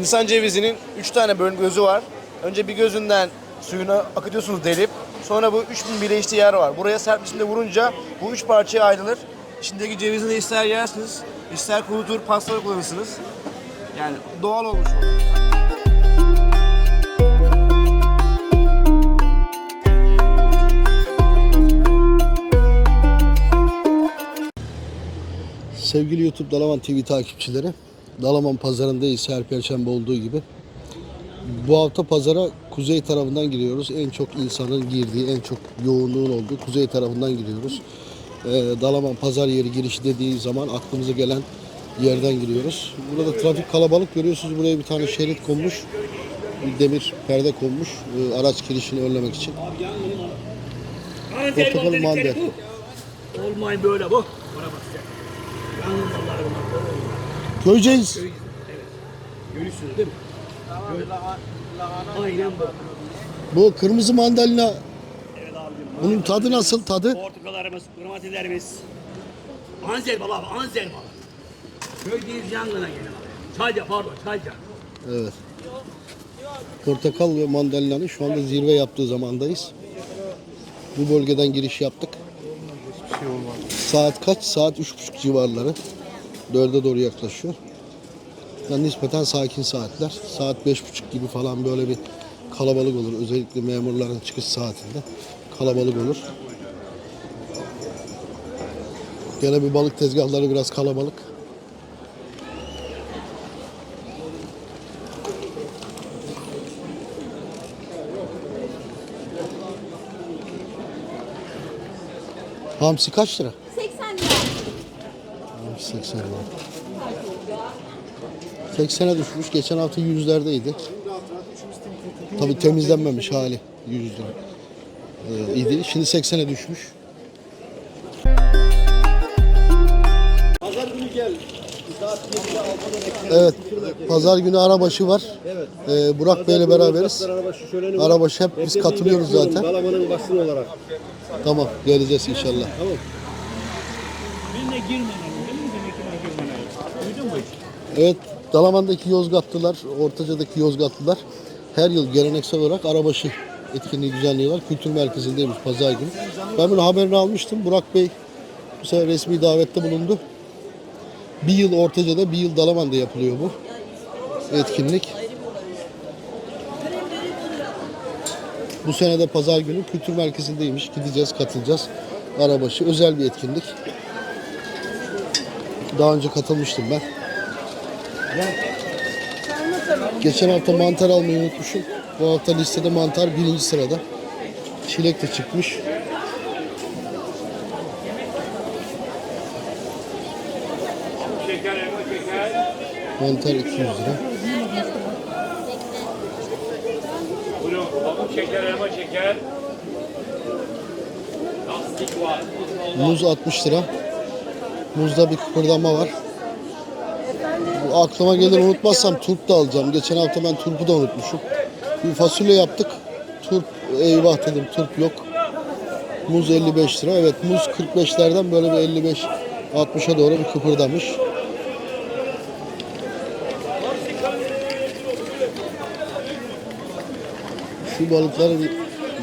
Hindistan cevizinin 3 tane bölüm gözü var. Önce bir gözünden suyunu akıtıyorsunuz delip. Sonra bu 3000 birleştiği yer var. Buraya sert biçimde vurunca bu üç parçaya ayrılır. İçindeki cevizi de ister yersiniz, ister kurutur, pasta kullanırsınız. Yani doğal olmuş olur. Sevgili YouTube Dalaman TV takipçileri, Dalaman pazarındayız her perşembe olduğu gibi. Bu hafta pazara kuzey tarafından giriyoruz. En çok insanın girdiği, en çok yoğunluğun olduğu kuzey tarafından giriyoruz. Ee, Dalaman pazar yeri girişi dediği zaman aklımıza gelen yerden giriyoruz. Burada trafik kalabalık görüyorsunuz. Buraya bir tane şerit konmuş. Demir perde konmuş. e, araç girişini önlemek için. Portakal mandal. Olmay böyle bu. Bak sen. Malları Köyceğiz. Evet. Görüyorsunuz değil mi? Aynen bu. Bu kırmızı mandalina Evet abicim. bunun tadı nasıl tadı? Portakallarımız, domateslerimiz. Anzer balı abi, anzer balı. Köydeyiz yangına gelin abi. Çayca pardon, çayca. Evet. Portakal ve mandalinanın şu anda zirve yaptığı zamandayız. Bu bölgeden giriş yaptık. Saat kaç? Saat üç buçuk civarları. Dörde doğru yaklaşıyor. Yani nispeten sakin saatler. Saat beş buçuk gibi falan böyle bir kalabalık olur. Özellikle memurların çıkış saatinde kalabalık olur. Gene bir balık tezgahları biraz kalabalık. Hamsi kaç lira? 80 lira. Hamsi 80 lira. 80'e düşmüş. Geçen hafta yüzlerdeydi. Tabii temizlenmemiş hali 100 lira. Ee, idi. Şimdi 80'e düşmüş. Evet, pazar günü arabaşı var. Ee, Burak Bey'le beraberiz. Arabaşı hep biz katılıyoruz zaten. Dalamanın basını olarak. Tamam, geleceğiz inşallah. Birine girmeden, değil mi? Demek ki bana Evet, Dalaman'daki Yozgatlılar, Ortaca'daki Yozgatlılar her yıl geleneksel olarak arabaşı etkinliği düzenliyorlar. Kültür merkezindeymiş pazar günü. Ben bunu haberini almıştım. Burak Bey bu sefer resmi davette bulundu. Bir yıl Ortaca'da, bir yıl Dalaman'da yapılıyor bu etkinlik. Bu sene de pazar günü kültür merkezindeymiş. Gideceğiz, katılacağız. Arabaşı özel bir etkinlik. Daha önce katılmıştım ben. Geçen hafta mantar almayı unutmuşum. Bu hafta listede mantar birinci sırada. Çilek de çıkmış. Mantar 200 lira. Buyurun, pamuk şeker, elma şeker. Lastik. Muz 60 lira. Muzda bir kıpırdama var. Aklıma gelir unutmazsam turp da alacağım. Geçen hafta ben turpu da unutmuşum. Bir fasulye yaptık. Turp eyvah dedim turp yok. Muz 55 lira. Evet muz 45'lerden böyle bir 55 60'a doğru bir kıpırdamış. Şu balıkları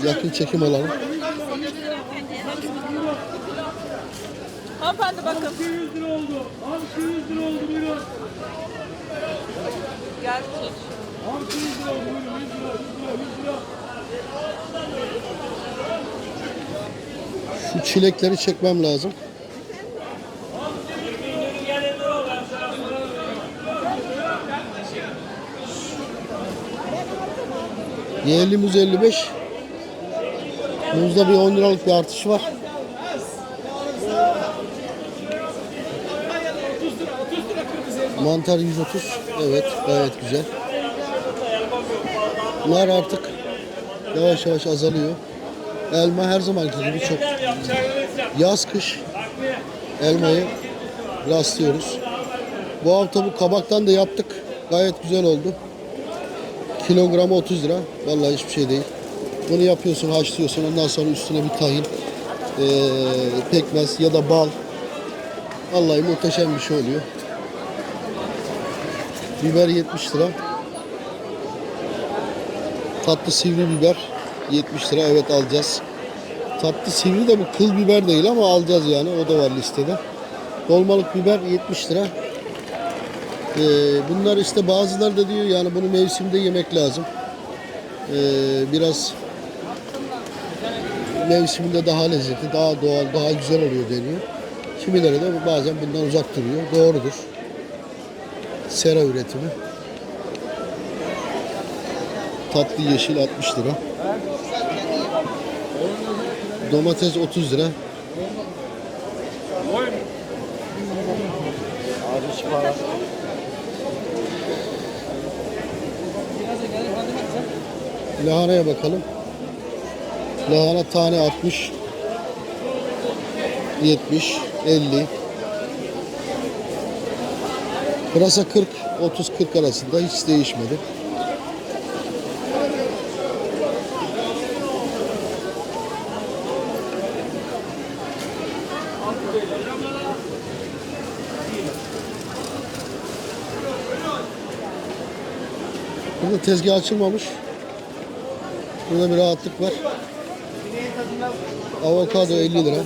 yakın çekim alalım. Bakın. 100 lira oldu. Hamsi 100 lira oldu buyurun. Gel tut. Hamsi 100 lira oldu buyurun. 100 lira, 100 lira, 100 lira. Şu çilekleri çekmem lazım. Yerli muz 55. Muzda bir 10 liralık bir artış var. Mantar 130. Evet gayet güzel. Nar artık yavaş yavaş azalıyor. Elma her zamanki gibi çok yaz kış elmayı rastlıyoruz. Bu hafta bu kabaktan da yaptık. Gayet güzel oldu. Kilogramı 30 lira. Vallahi hiçbir şey değil. Bunu yapıyorsun, haşlıyorsun. Ondan sonra üstüne bir tahin, eee, pekmez ya da bal. Vallahi muhteşem bir şey oluyor. Biber 70 lira. Tatlı sivri biber 70 lira. Evet alacağız. Tatlı sivri de bu kıl biber değil ama alacağız yani. O da var listede. Dolmalık biber 70 lira. Ee, bunlar işte bazıları da diyor yani bunu mevsimde yemek lazım. Ee, biraz mevsiminde daha lezzetli, daha doğal, daha güzel oluyor deniyor. Kimileri de bazen bundan uzak duruyor. Doğrudur. Sera üretimi. Tatlı yeşil 60 lira. Domates 30 lira. Lahanaya bakalım. Lahana tane 60 70 50 Pırasa 40 30 40 arasında hiç değişmedi. Burada tezgah açılmamış. Burada bir rahatlık var. Avokado 50 lira.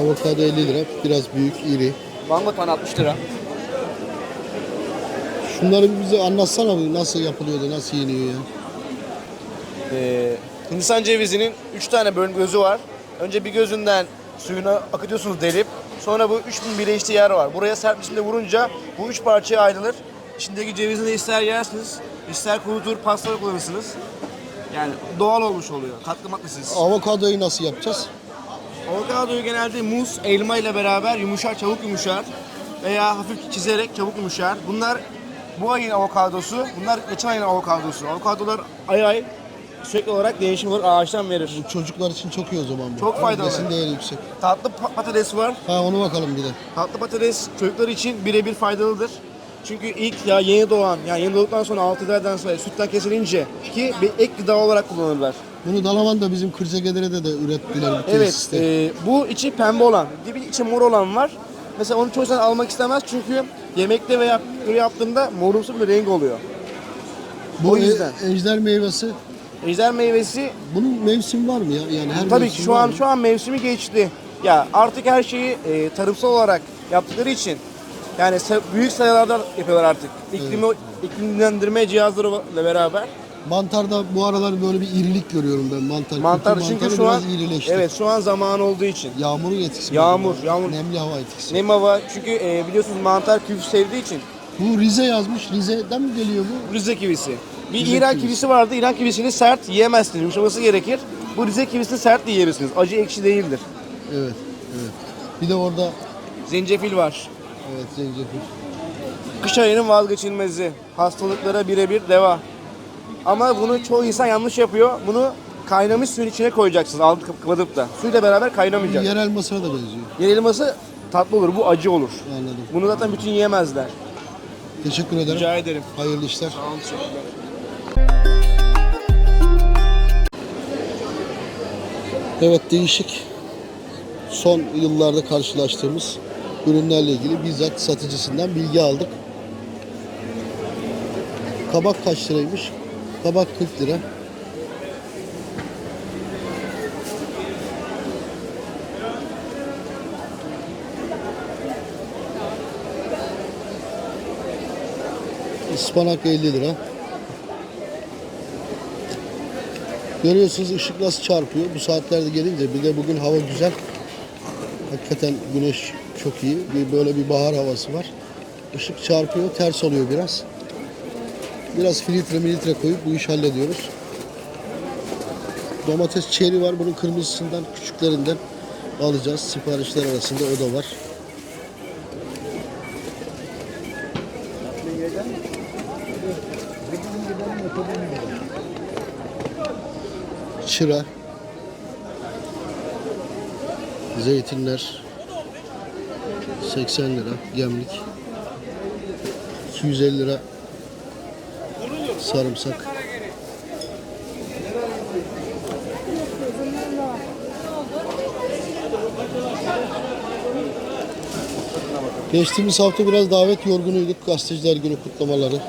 Avokado 50 lira. Biraz büyük, iri. Mango tane 60 lira. Şunları bir bize anlatsana nasıl yapılıyordu, nasıl yeniyor ya. Ee, Hindistan cevizinin 3 tane bölüm gözü var. Önce bir gözünden suyunu akıtıyorsunuz delip. Sonra bu 3000 birleştiği yer var. Buraya sert biçimde vurunca bu üç parçaya ayrılır. İçindeki cevizini de ister yersiniz, ister kurutur, pastada kullanırsınız. Yani doğal olmuş oluyor. Katkı maddesiz. Avokadoyu nasıl yapacağız? Avokadoyu genelde muz, elma ile beraber yumuşar, çabuk yumuşar. Veya hafif çizerek çabuk yumuşar. Bunlar bu ayın avokadosu, bunlar geçen ayın avokadosu. Avokadolar ay ay sürekli olarak değişim olur, ağaçtan verir. Bu çocuklar için çok iyi o zaman bu. Çok faydalı. Besin değeri yüksek. Tatlı pa- patates var. Ha onu bakalım bir de. Tatlı patates çocuklar için birebir faydalıdır. Çünkü ilk ya yeni doğan, yani yeni doğduktan sonra 6 aydan sonra sütten kesilince ki bir ek gıda olarak kullanırlar. Bunu Dalaman da bizim Kırcagedere'de de ürettiler bir Evet, tesiste. e, bu içi pembe olan, bir de içi mor olan var. Mesela onu çoğu insan almak istemez çünkü yemekte veya püre yaptığında morumsu bir renk oluyor. bu o yüzden. e- ejder meyvesi. Ejder meyvesi Bunun mevsim var mı ya? Yani her tabii ki şu an mı? şu an mevsimi geçti. Ya artık her şeyi e, tarımsal olarak yaptıkları için yani büyük sayılarda yapıyorlar artık. İklimi, iklimlendirme cihazlarıyla beraber. Mantarda bu aralar böyle bir irilik görüyorum ben mantar. Mantar Kutu çünkü mantarı şu an biraz irileşti. evet şu an zaman olduğu için. Yağmurun etkisi. mi Yağmur, acaba? yağmur. Nemli hava etkisi. Nem hava çünkü e, biliyorsunuz mantar küf sevdiği için Bu Rize yazmış. Rize'den mi geliyor bu? Rize kivisi. Bir Rize İran kivisi. kivisi vardı. İran kivisini sert yiyemezsiniz. Yumuşaması gerekir. Bu Rize kivisini sert de yiyebilirsiniz. Acı ekşi değildir. Evet. Evet. Bir de orada Zencefil var. evet zencefil. Kış ayının vazgeçilmezi. Hastalıklara birebir deva. Ama bunu çoğu insan yanlış yapıyor. Bunu kaynamış suyun içine koyacaksınız. Altı kapatıp da. Suyla beraber kaynamayacak. Yerel masaya da benziyor. Yer elması tatlı olur. Bu acı olur. Anladım. Bunu zaten bütün yiyemezler. Teşekkür ederim. Rica ederim. Hayırlı işler. Sağ olun. Evet değişik son yıllarda karşılaştığımız ürünlerle ilgili bizzat satıcısından bilgi aldık. Kabak kaç liraymış? Kabak 40 lira. Ispanak 50 lira. Görüyorsunuz ışık nasıl çarpıyor. Bu saatlerde gelince bir de bugün hava güzel. Hakikaten güneş çok iyi. Bir böyle bir bahar havası var. Işık çarpıyor, ters oluyor biraz. Biraz filtre militre koyup bu işi hallediyoruz. Domates çeri var. Bunun kırmızısından, küçüklerinden alacağız. Siparişler arasında o da var. Çıra. Zeytinler 80 lira gemlik. 250 lira sarımsak. Geçtiğimiz hafta biraz davet yorgunuyduk. Gazeteciler günü kutlamaları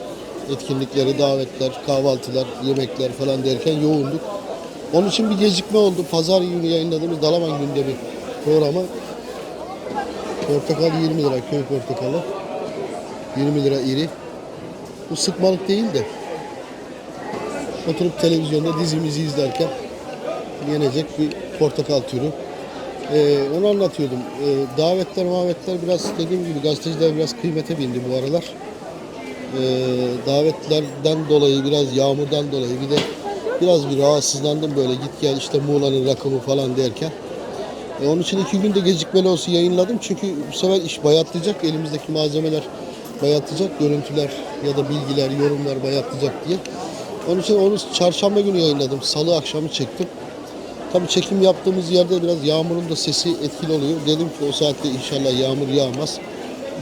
etkinlikleri, davetler, kahvaltılar, yemekler falan derken yoğunduk. Onun için bir gecikme oldu. Pazar günü yayınladığımız Dalaman günde bir programa. Portakal 20 lira, köy portakalı. 20 lira iri. Bu sıkmalık değil de oturup televizyonda dizimizi izlerken yenecek bir portakal türü. Ee, onu anlatıyordum. Ee, davetler, mavetler biraz dediğim gibi gazeteciler biraz kıymete bindi bu aralar. Ee, davetlerden dolayı biraz yağmurdan dolayı bir de biraz bir rahatsızlandım böyle git gel işte Muğla'nın rakımı falan derken. E, onun için iki günde gecikmeli olsun yayınladım. Çünkü bu sefer iş bayatlayacak. Elimizdeki malzemeler bayatlayacak. Görüntüler ya da bilgiler, yorumlar bayatlayacak diye. Onun için onu çarşamba günü yayınladım. Salı akşamı çektim. Tabii çekim yaptığımız yerde biraz yağmurun da sesi etkili oluyor. Dedim ki o saatte inşallah yağmur yağmaz.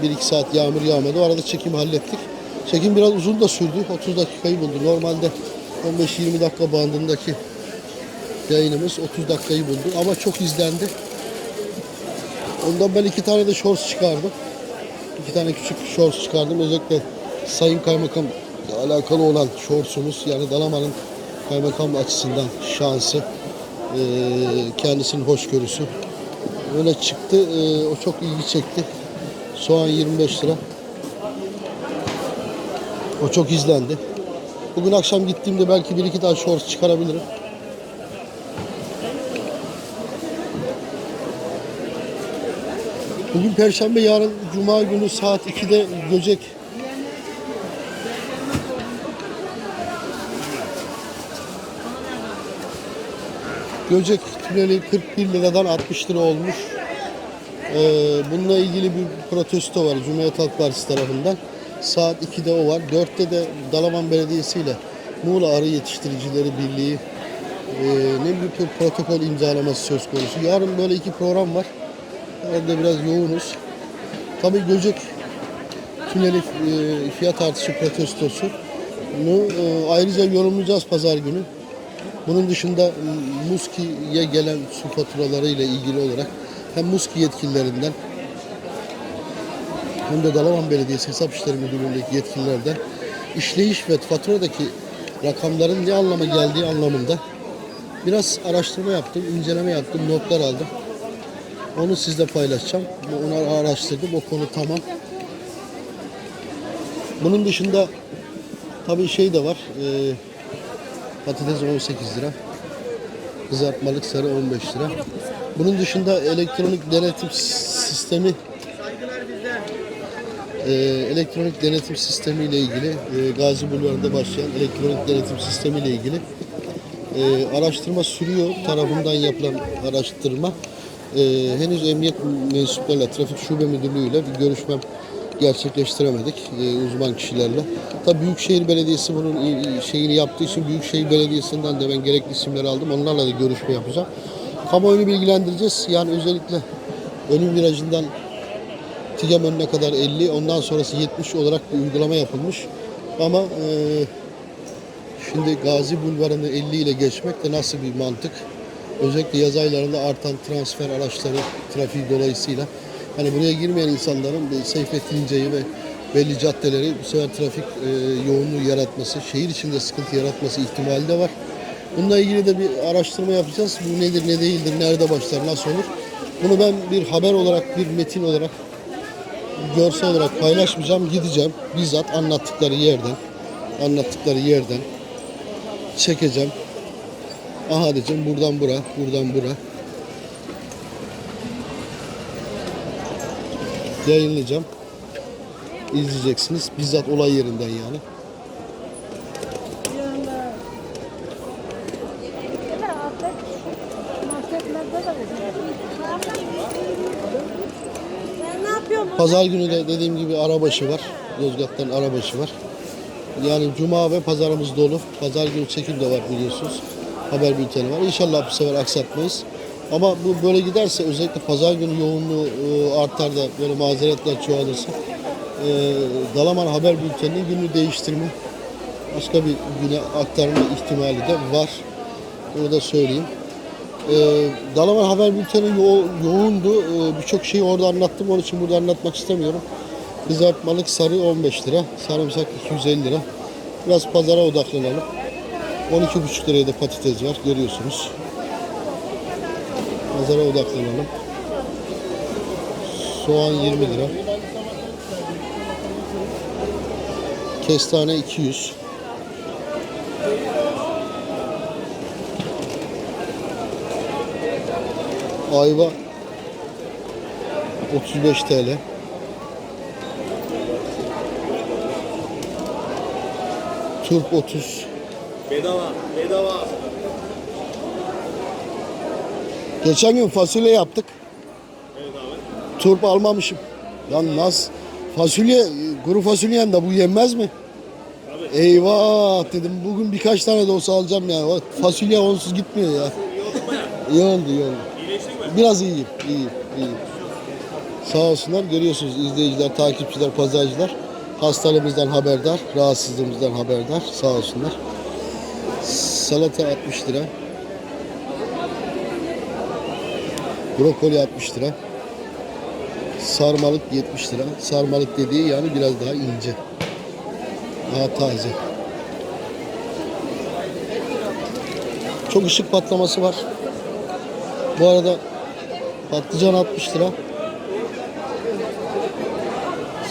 1-2 saat yağmur yağmadı. O arada çekim hallettik. Çekim biraz uzun da sürdü. 30 dakikayı buldu. Normalde 15-20 dakika bandındaki yayınımız 30 dakikayı buldu. Ama çok izlendi. Ondan ben iki tane de shorts çıkardım. İki tane küçük shorts çıkardım. Özellikle Sayın Kaymakam alakalı olan shortsumuz yani Dalaman'ın kaymakam açısından şansı, eee, kendisinin hoşgörüsü. Öyle çıktı. eee, o çok ilgi çekti. Soğan 25 lira. O çok izlendi. Bugün akşam gittiğimde belki bir iki tane shorts çıkarabilirim. Bugün Perşembe, yarın Cuma günü saat 2'de Göcek Göcek tüneli 41 liradan 60 lira olmuş. Ee, bununla ilgili bir protesto var Cumhuriyet Halk Partisi tarafından. Saat 2'de o var. 4'te de Dalaman Belediyesi ile Muğla Arı Yetiştiricileri Birliği e, ne bir protokol imzalaması söz konusu. Yarın böyle iki program var. Orada biraz yoğunuz. Tabii Göcek tüneli e, fiyat artışı protestosu. Bunu e, ayrıca yorumlayacağız pazar günü. Bunun dışında Muski'ye gelen su faturaları ile ilgili olarak hem Muski yetkililerinden hem de Dalaman Belediyesi Hesap İşleri Müdürlüğü'ndeki yetkililerden işleyiş ve faturadaki rakamların ne anlama geldiği anlamında biraz araştırma yaptım, inceleme yaptım, notlar aldım. Onu sizle paylaşacağım. Onu araştırdım. O konu tamam. Bunun dışında tabii şey de var. E, patates 18 lira. Kızartmalık sarı 15 lira. Bunun dışında elektronik denetim sistemi e, elektronik denetim sistemi ile ilgili e, Gazi Bulvarı'nda başlayan elektronik denetim sistemi ile ilgili e, araştırma sürüyor. Tarafından yapılan araştırma. E, henüz emniyet mensuplarıyla, trafik şube müdürlüğüyle bir görüşmem gerçekleştiremedik e, uzman kişilerle. Tabii Büyükşehir Belediyesi bunun şeyini yaptığı için Büyükşehir Belediyesi'nden de ben gerekli isimleri aldım. Onlarla da görüşme yapacağım. Kamuoyunu bilgilendireceğiz. Yani özellikle önüm virajından Tigem önüne kadar 50, ondan sonrası 70 olarak bir uygulama yapılmış. Ama e, şimdi Gazi Bulvarı'nı 50 ile geçmek de nasıl bir mantık? Özellikle yaz aylarında artan transfer araçları trafiği dolayısıyla hani buraya girmeyen insanların Seyfettin İnce'yi ve belli caddeleri bu sefer trafik e, yoğunluğu yaratması, şehir içinde sıkıntı yaratması ihtimali de var. Bununla ilgili de bir araştırma yapacağız. Bu nedir, ne değildir, nerede başlar, nasıl olur? Bunu ben bir haber olarak, bir metin olarak görsel olarak paylaşmayacağım. Gideceğim bizzat anlattıkları yerden anlattıkları yerden çekeceğim. Aha diyeceğim buradan bura, buradan bura. Yayınlayacağım. İzleyeceksiniz. Bizzat olay yerinden yani. Pazar günü de dediğim gibi arabaşı var. Yozgat'tan arabaşı var. Yani cuma ve pazarımız dolu. Pazar günü çekim de var biliyorsunuz. Haber bülteni var. İnşallah bu sefer aksatmayız. Ama bu böyle giderse özellikle pazar günü yoğunluğu e, artar da böyle mazeretler çoğalırsa e, Dalaman haber bülteninin günü değiştirme başka bir güne aktarma ihtimali de var. Onu da söyleyeyim. Ee, Dalaman Haber Bülteni yo- yoğundu. Ee, Birçok şeyi orada anlattım. Onun için burada anlatmak istemiyorum. Kızartmalık sarı 15 lira. Sarımsak 250 lira. Biraz pazara odaklanalım. 12,5 liraya da patates var görüyorsunuz. Pazara odaklanalım. Soğan 20 lira. Kestane 200. Ayva 35 TL. Turp 30. Bedava, bedava. Geçen gün fasulye yaptık. Evet abi. Turp almamışım. Lan nasıl? Fasulye, kuru fasulyen de bu yenmez mi? Eyvah dedim bugün birkaç tane de olsa alacağım ya. O Fasulye onsuz gitmiyor ya. İyi oldu iyi oldu. Biraz iyiyim, iyiyim, iyiyim. Sağ olsunlar görüyorsunuz izleyiciler, takipçiler, pazarcılar. Hastalığımızdan haberdar, rahatsızlığımızdan haberdar. Sağ olsunlar. Salata 60 lira. Brokoli 60 lira. Sarmalık 70 lira. Sarmalık dediği yani biraz daha ince. Daha taze. Çok ışık patlaması var. Bu arada patlıcan 60 lira.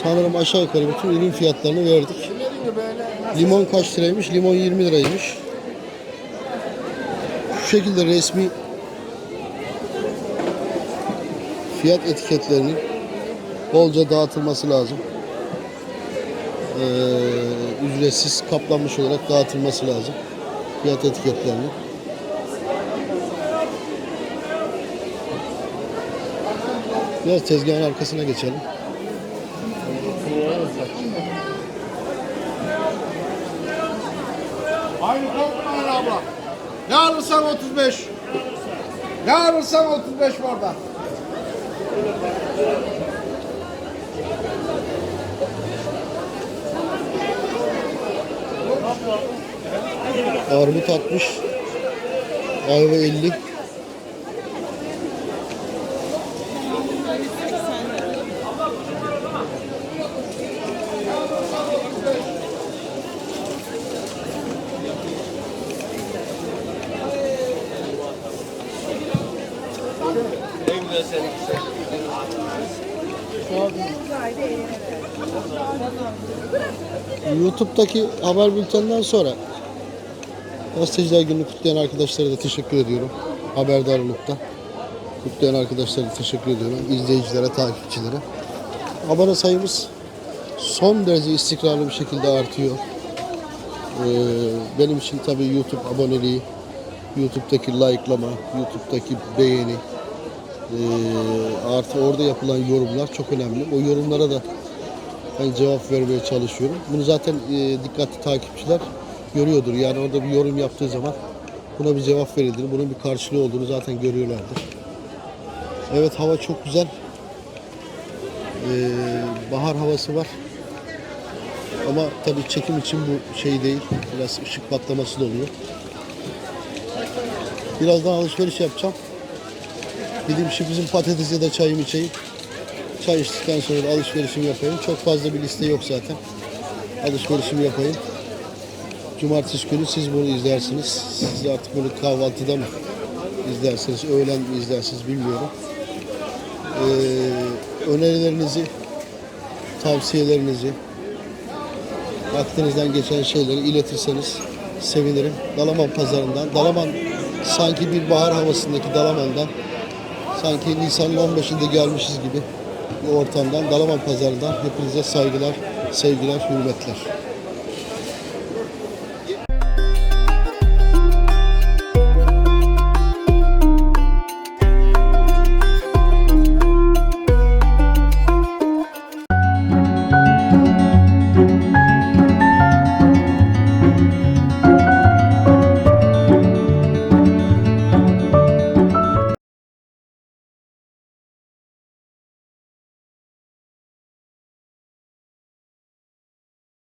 Sanırım aşağı yukarı bütün ürün fiyatlarını verdik. Limon kaç liraymış? Limon 20 liraymış. Şu şekilde resmi fiyat etiketlerinin bolca dağıtılması lazım. Ee, ücretsiz kaplanmış olarak dağıtılması lazım. Fiyat etiketlerinin. Biraz tezgahın arkasına geçelim. Aynı korkma lan abla. Ne alırsan 35. Ne alırsan 35 orada. Armut 60. Ayva 50. YouTube'daki haber bülteninden sonra Gazeteciler Günü kutlayan arkadaşlara da teşekkür ediyorum. Haberdarlıkta. Kutlayan arkadaşlara da teşekkür ediyorum. İzleyicilere, takipçilere. Abone sayımız son derece istikrarlı bir şekilde artıyor. Ee, benim için tabii YouTube aboneliği, YouTube'daki like'lama, YouTube'daki beğeni, ee, artı orada yapılan yorumlar çok önemli. O yorumlara da ben cevap vermeye çalışıyorum. Bunu zaten e, dikkatli takipçiler görüyordur. Yani orada bir yorum yaptığı zaman buna bir cevap verildiğini, bunun bir karşılığı olduğunu zaten görüyorlardır. Evet hava çok güzel. Ee, bahar havası var. Ama tabii çekim için bu şey değil. Biraz ışık patlaması da oluyor. Birazdan alışveriş yapacağım. Dedim şu bizim patates ya da çayımı içeyim. Çay içtikten sonra alışverişimi yapayım. Çok fazla bir liste yok zaten. Alışverişimi yapayım. Cumartesi günü siz bunu izlersiniz. Siz artık bunu kahvaltıda mı izlersiniz, öğlen mi izlersiniz bilmiyorum. Ee, önerilerinizi, tavsiyelerinizi, aklınızdan geçen şeyleri iletirseniz sevinirim. Dalaman pazarından, Dalaman sanki bir bahar havasındaki Dalaman'dan, sanki Nisan'ın 15'inde gelmişiz gibi bir ortamdan, Dalaman pazarından hepinize saygılar, sevgiler, hürmetler.